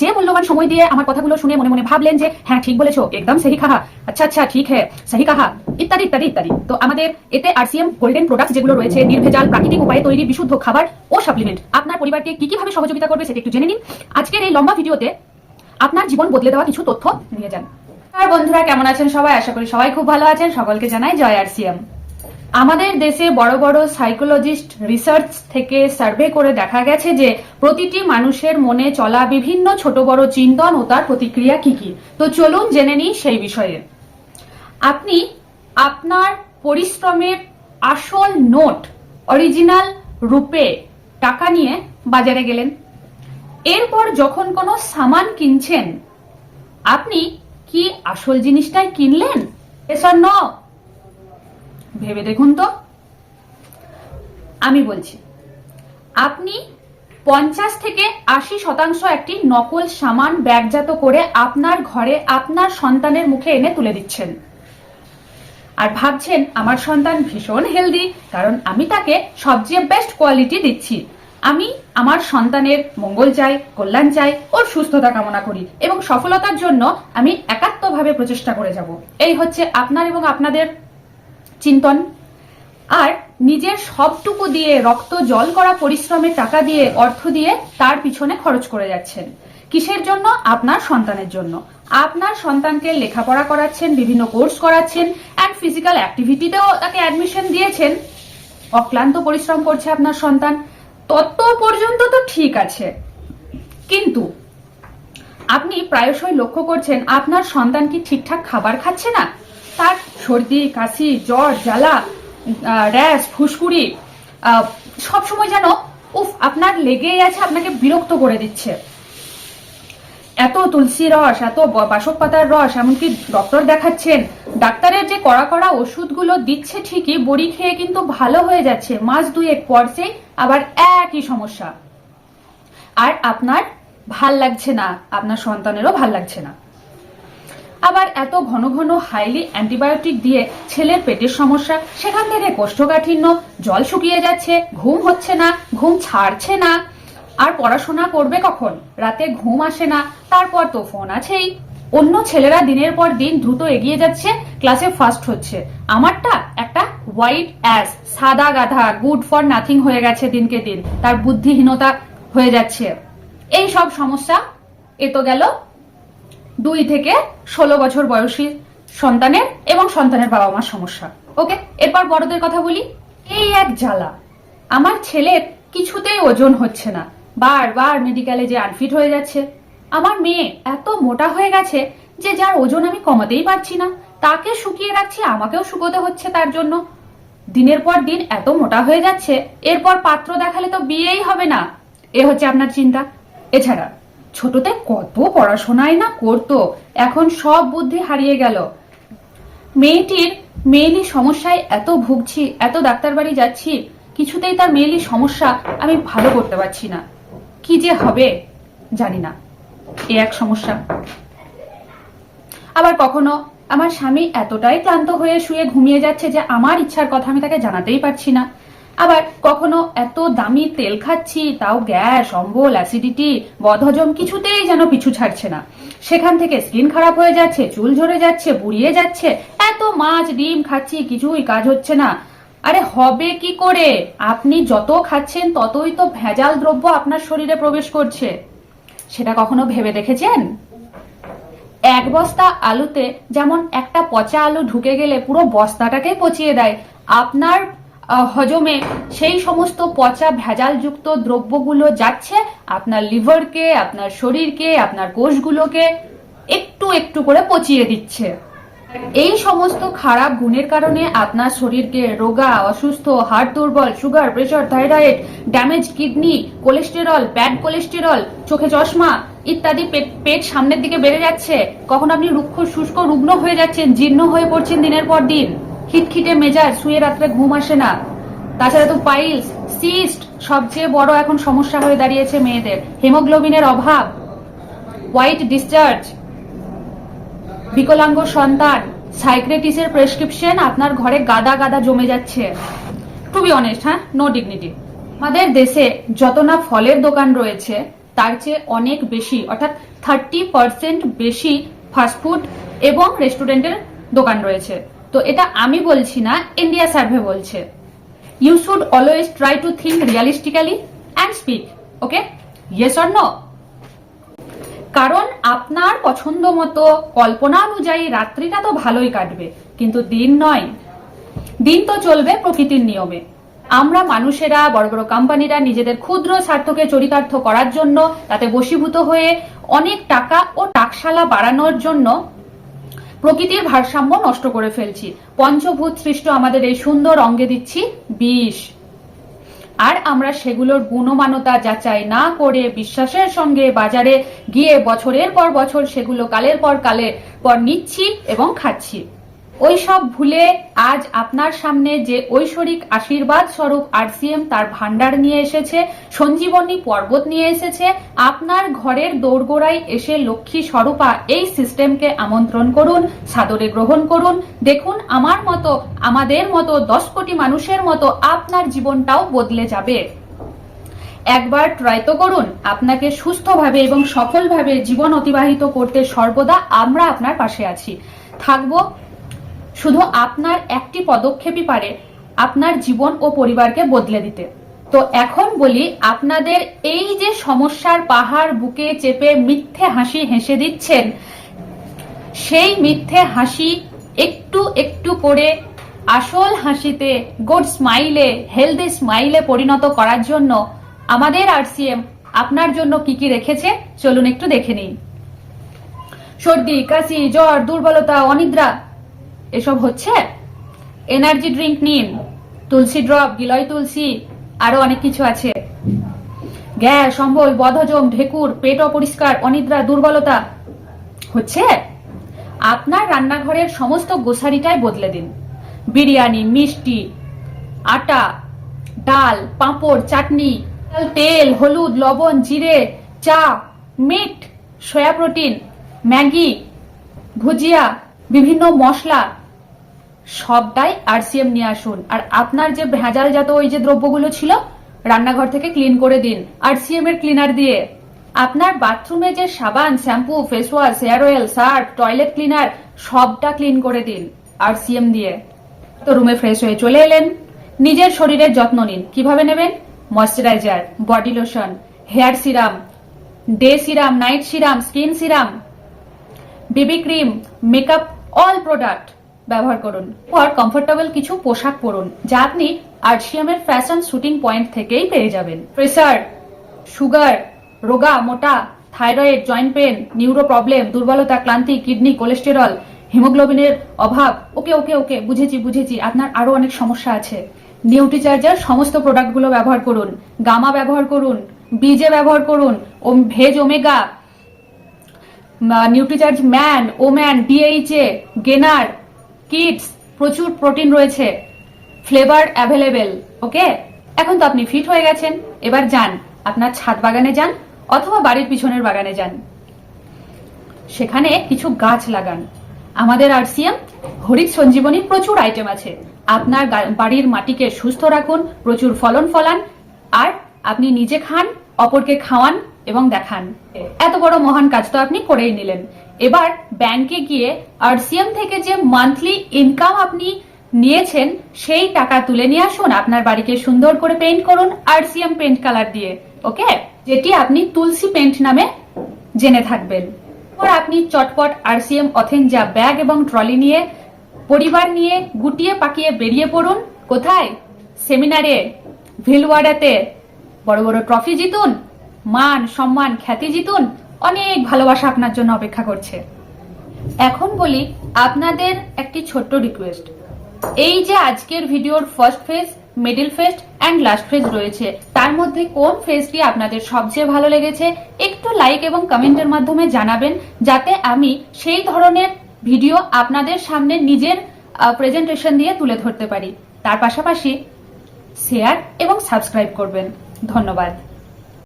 যে মূল্যবান সময় দিয়ে আমার কথাগুলো শুনে মনে মনে ভাবলেন যে হ্যাঁ ঠিক বলেছ, একদম সহি কাহা আচ্ছা আচ্ছা ঠিক হ্যাঁ সহি কাহা ইত্যাদি ইত্যাদি ইত্যাদি। তো আমাদের এতে আরসিএম গোল্ডেন প্রোডাক্ট যেগুলো রয়েছে, নির্ভেজাল প্রাকৃতিক উপায়ে তৈরি বিশুদ্ধ খাবার ও সাপ্লিমেন্ট আপনার পরিবারকে কি, কীভাবে সহযোগিতা করবে সেটা একটু জেনে নিন। আজকের এই লম্বা ভিডিওতে আপনার জীবন বদলে দেওয়া কিছু তথ্য নিয়ে যান। আর বন্ধুরা, কেমন আছেন সবাই? আশা করি সবাই খুব ভালো আছেন। সকলকে জানাই জয় আরসিএম। আমাদের দেশে বড় বড় সাইকোলজিস্ট রিসার্চ থেকে সার্ভে করে দেখা গেছে যে প্রতিটি মানুষের মনে চলা বিভিন্ন ছোট বড় চিন্তন ও তার প্রতিক্রিয়া কি কি। তো চলুন জেনে নিই সেই বিষয়ে। আপনি আপনার পরিশ্রমের আসল নোট অরিজিনাল রূপে টাকা নিয়ে বাজারে গেলেন। এরপর যখন কোনো সামান কিনছেন, আপনি কি আসল জিনিসটাই কিনলেন? এসব ন ভেবে দেখুন তো। আমি বলছি, আপনি পঞ্চাশ থেকে আশি শতাংশ একটি নকল সামান ব্যাগজাত করে আপনার ঘরে আপনার সন্তানের মুখে এনে তুলে দিচ্ছেন। আর ভাবছেন, আমার সন্তান ভীষণ হেলদি কারণ আমি তাকে সবচেয়ে বেস্ট কোয়ালিটি দিচ্ছি। আমি আমার সন্তানের মঙ্গল চাই, কল্যাণ চাই, ওর সুস্থতা কামনা করি এবং সফলতার জন্য আমি একাত্মভাবে প্রচেষ্টা করে যাব। এই হচ্ছে আপনার এবং আপনাদের চিন্তন। আর নিজের সবটুকু দিয়ে রক্ত জল করা পরিশ্রমের টাকা দিয়ে অর্থ দিয়ে তার পিছনে খরচ করে যাচ্ছেন। কিসের জন্য? আপনার সন্তানের জন্য। আপনার সন্তানকে লেখাপড়া করাচ্ছেন, বিভিন্ন কোর্স করাচ্ছেন অ্যান্ড ফিজিক্যাল অ্যাক্টিভিটিতেও তাকে অ্যাডমিশন দিয়েছেন। অক্লান্ত পরিশ্রম করছে আপনার সন্তান। তত পর্যন্ত তো ঠিক আছে। কিন্তু আপনি প্রায়শই লক্ষ্য করছেন, আপনার সন্তান কি ঠিকঠাক খাবার খাচ্ছে না? তার সর্দি, কাশি, জ্বর, জ্বালা র্যাশ, ফুসকুড়ি সব সময় যেন, উফ, আপনার লেগেই আছে, আপনাকে বিরক্ত করে দিচ্ছে। এত তুলসী রস, এত বাসক পাতার রস, এমনকি ডক্টর দেখাচ্ছেন, ডাক্তারের যে কড়া কড়া ওষুধগুলো দিচ্ছে ঠিকই, বড়ি খেয়ে কিন্তু ভালো হয়ে যাচ্ছে, মাস দুয়েক পরসেই আবার একই সমস্যা। আর আপনার ভালো লাগছে না, আপনার সন্তানেরও ভালো লাগছে না। আবার এত ঘন ঘন হাইলি অ্যান্টিবায়োটিক দিয়ে ছেলের পেটের সমস্যা, সেখান থেকে কোষ্ঠকাঠিন্য, জল শুকিয়ে যাচ্ছে, ঘুম হচ্ছে না, ঘুম ছাড়ছে না। আর পড়াশোনা করবে কখন? রাতে ঘুম আসে না, তারপর তো ফোন আছেই। অন্য ছেলেরা দিনের পর দিন দ্রুত এগিয়ে যাচ্ছে ক্লাসে ফার্স্ট হচ্ছে। আমারটা একটা হোয়াইট অ্যাস সাদা গাধা গুড ফর নাথিং হয়ে গেছে দিনকে দিন। তার বুদ্ধিহীনতা হয়ে যাচ্ছে। এই সব সমস্যা, এ তো গেল দুই থেকে ষোলো বছর বয়সী সন্তানের এবং সন্তানের বাবা মার সমস্যা। ওকে, এরপর বড়দের কথা বলি। এই এক জ্বালা। আমার ছেলের কিছুতেই ওজন হচ্ছে না। বারবার মেডিকেলে যে আনফিট হয়ে যাচ্ছে। আমার মেয়ে এত মোটা হয়ে গেছে যে যার ওজন আমি কমাতেই পারছি না। তাকে শুকিয়ে রাখছি, আমাকেও শুকোতে হচ্ছে তার জন্য। দিনের পর দিন এত মোটা হয়ে যাচ্ছে, এরপর পাত্র দেখালে তো বিয়েই হবে না। এ হচ্ছে আপনার চিন্তা। এছাড়া ছোটতে কত পড়াশোনাই না করতো, এখন সব বুদ্ধি হারিয়ে গেল। মেয়েটির মেয়েলি সমস্যায় এত ভুগছি, এত ডাক্তার বাড়ি যাচ্ছি, কিছুতেই তার মেয়েলি সমস্যা আমি ভালো করতে পারছি না। কি যে হবে, জানি না। এ এক সমস্যা। আবার কখনো আমার স্বামী এতটাই ক্লান্ত হয়ে শুয়ে ঘুমিয়ে যাচ্ছে যে আমার ইচ্ছার কথা আমি তাকে জানাতেই পারছি না। আবার কখনো এত দামি তেল খাচ্ছি, তাও গ্যাস, অম্বল, অ্যাসিডিটি, বদহজম কিছুতেই যেন পিছু ছাড়ছে না। সেখান থেকে স্কিন খারাপ হয়ে যাচ্ছে, চুল ঝরে যাচ্ছে বুড়িয়ে যাচ্ছে, এত মাছ, ডিম খাচ্ছি, কিছুই কাজ হচ্ছে না। আরে হবে কি করে? আপনি যত খাচ্ছেন, ততই তো ভেজাল দ্রব্য আপনার শরীরে প্রবেশ করছে। সেটা কখনো ভেবে দেখেছেন? এক বস্তা আলুতে যেমন একটা পচা আলু ঢুকে গেলে পুরো বস্তাটাকে পচিয়ে দেয়। আপনার হজমে সেই সমস্ত পচা ভেজালযুক্ত দ্রব্যগুলো যাচ্ছে আপনার লিভারকে, আপনার শরীরকে, আপনার কোষগুলোকে একটু একটু করে পচিয়ে দিচ্ছে। এই সমস্ত খারাপ গুণের কারণে আপনার শরীরকে রোগা, অসুস্থ হার্ট দুর্বল, sugar, pressure, thyroid, damage, kidney, cholesterol, bad cholesterol, চোখে চশমা ইত্যাদি পেট সামনের দিকে বেড়ে যাচ্ছে। কখন আপনি রুক্ষ, শুষ্ক, রুগ্ন হয়ে যাচ্ছেন, জীর্ণ হয়ে পড়ছেন দিনের পর দিন। খিটখিটে মেজাজ, শুয়ে রাত্রে ঘুম আসে না। তাছাড়া তো পাইলস সিস্ট সবচেয়ে বড় এখন সমস্যা হয়ে দাঁড়িয়েছে মেয়েদের। হেমোগ্লোবিনের অভাব হোয়াইট ডিসচার্জ বিকলাঙ্গ সন্তান সাইক্রেটিসের প্রেসক্রিপশন আপনার ঘরে গাদা গাদা জমে যাচ্ছে। বি অনেস্ট হ্যাঁ? নো ডিগনিটি আমাদের দেশে যত না ফলের দোকান রয়েছে, তার চেয়ে অনেক বেশি, অর্থাৎ থার্টি পার্সেন্ট বেশি ফাস্টফুড এবং রেস্টুরেন্টের দোকান রয়েছে। তো এটা আমি বলছি না ইন্ডিয়া সার্ভে বলছে। You should always try to think realistically and speak okay yes or no কারণ আপনার পছন্দ মতো কল্পনা অনুযায়ী রাত্রিটা তো ভালোই কাটবে, কিন্তু দিন নয়। দিন তো চলবে প্রকৃতির নিয়মে। আমরা মানুষেরা, বড় বড় কোম্পানিরা নিজেদের ক্ষুদ্র স্বার্থকে চরিতার্থ করার জন্য তাতে বশীভূত হয়ে অনেক টাকা ও টাকশালা বাড়ানোর জন্য প্রকৃতির ভারসাম্য নষ্ট করে ফেলছি। পঞ্চভূত সৃষ্ট আমাদের এই সুন্দর অঙ্গে দিচ্ছি বিষ। আর আমরা সেগুলোর গুণমানতা যাচাই না করে বিশ্বাসের সঙ্গে বাজারে গিয়ে বছরের পর বছর সেগুলো কালের পর কালের পর নিচ্ছি এবং খাচ্ছি। ওই সব ভুলে আজ আপনার সামনে যে ঐশ্বরিক আশীর্বাদ স্বরূপ আরসিএম তার ভান্ডার নিয়ে এসেছে, সঞ্জীবনী পর্বত নিয়ে এসেছে, আপনার ঘরের দোরগোড়ায় এসে লক্ষ্মী স্বরূপা এই সিস্টেমকে আমন্ত্রণ করুন, সাদরে গ্রহণ করুন। দেখুন, আমার মতো, আমাদের মতো দশ কোটি মানুষের মতো আপনার জীবনটাও বদলে যাবে। একবার ট্রাই তো করুন, আপনাকে সুস্থভাবে এবং সফলভাবে জীবন অতিবাহিত করতে সর্বদা আমরা আপনার পাশে আছি। থাকব শুধু আপনার একটি পদক্ষেপই পারে আপনার জীবন ও পরিবারকে বদলে দিতে। তো এখন বলি আপনাদের এই যে সমস্যার পাহাড় বুকে চেপে মিথ্যে হাসি হেসে দিচ্ছেন, সেই মিথ্যে হাসি একটু একটু করে আসল হাসিতে গুড স্মাইলে হেলদি স্মাইলে পরিণত করার জন্য আমাদের আরসিএম আপনার জন্য কি কি রেখেছে চলুন একটু দেখে নিন সর্দি, কাশি, জ্বর, দুর্বলতা, অনিদ্রা এসব হচ্ছে? এনার্জি ড্রিঙ্ক নিন, তুলসী ড্রপ গিলয় তুলসী, আরও অনেক কিছু আছে। গ্যাস, অম্বল, বদহজম, ঢেকুর, পেট অপরিষ্কার, অনিদ্রা, দুর্বলতা, হচ্ছে? আপনার রান্নাঘরের সমস্ত গোসারিটাই বদলে দিন। বিরিয়ানি, মিষ্টি, আটা, ডাল, পাঁপড়, চাটনি তেল, হলুদ, লবণ, জিরে, চা, meat, soya protein, Maggi, bhujia, বিভিন্ন মশলা সবটাই আরসিএম নিয়ে আসুন। আর আপনার যে ভেজালজাত ওই যে দ্রব্যগুলো ছিল, রান্নাঘর থেকে ক্লিন করে দিন, আরসিএম এর ক্লিনার দিয়ে। আপনার বাথরুমে যে সাবান shampoo face wash hair oil Surf toilet cleaner সবটা ক্লিন করে দিন আর আরসিএম দিয়ে। তো রুমে ফ্রেশ হয়ে চলে এলেন। নিজের শরীরের যত্ন নিন। কীভাবে নেবেন? Moisturiser body lotion hair serum day serum night serum skin serum baby cream makeup all product ব্যবহার করুন। পর কমফোর্টেবল কিছু পোশাক পরুন, যা আপনি আর্শিয়ামের ফ্যাশন শুটিং পয়েন্ট থেকেই পেয়ে যাবেন। প্রেসার সুগার রোগা, মোটা thyroid joint pain neuro problem দুর্বলতা, ক্লান্তি কিডনি কোলেস্টেরল হিমোগ্লোবিনের অভাব। ওকে ওকে ওকে, বুঝেছি বুঝেছি, আপনার আরও অনেক সমস্যা আছে। নিউট্রিচার্জার সমস্ত প্রোডাক্টগুলো ব্যবহার করুন। গামা ব্যবহার করুন, বিজে ব্যবহার করুন, ওম, veg omega Nutricharge man woman DHA gainer kids প্রচুর প্রোটিন রয়েছে। ফ্লেভার অ্যাভেলেবেল ওকে এখন তো আপনি ফিট হয়ে গেছেন। এবার যান, আপনার ছাদ বাগানে যান অথবা বাড়ির পিছনের বাগানে যান। সেখানে কিছু গাছ লাগান। আমাদের আরসিএম, হরিত সঞ্জীবনী প্রচুর আইটেম আছে। আপনার বাড়ির মাটিকে সুস্থ রাখুন, প্রচুর ফলন ফলান, আর আপনি নিজে খান, অপরকে খাওয়ান এবং দেখান। এত বড় মহান কাজ তো আপনি করেই নিলেন। এবার ব্যাংকে গিয়ে আরসিএম থেকে যে মান্থলি ইনকাম আপনি নিয়েছেন, সেই টাকা তুলে নিয়ে আসুন। আপনার বাড়িকে সুন্দর করে পেইন্ট করুন আরসিএম পেইন্ট কালার দিয়ে ওকে যেটি আপনি তুলসী পেন্ট নামে জেনে থাকবেন। এরপর আপনি চটপট আরসিএম অথেঞ্জা ব্যাগ এবং ট্রলি নিয়ে, পরিবার নিয়ে গুটিয়ে পাকিয়ে বেরিয়ে পড়ুন। কোথায়? সেমিনারে ভিলওয়াড়াতে। বড় বড় ট্রফি জিতুন। মান, সম্মান, খ্যাতি জিতুন। অনেক ভালোবাসা আপনার জন্য অপেক্ষা করছে। এখন বলি আপনাদের একটি ছোট্ট রিকোয়েস্ট এই যে আজকের ভিডিওর first phase middle phase and last phase রয়েছে, তার মধ্যে কোন ফেজটি আপনাদের সবচেয়ে ভালো লেগেছে, একটু লাইক এবং কমেন্টের মাধ্যমে জানাবেন, যাতে আমি সেই ধরনের ভিডিও আপনাদের সামনে নিজের প্রেজেন্টেশন দিয়ে তুলে ধরতে পারি। তার পাশাপাশি শেয়ার এবং সাবস্ক্রাইব করবেন। ধন্যবাদ।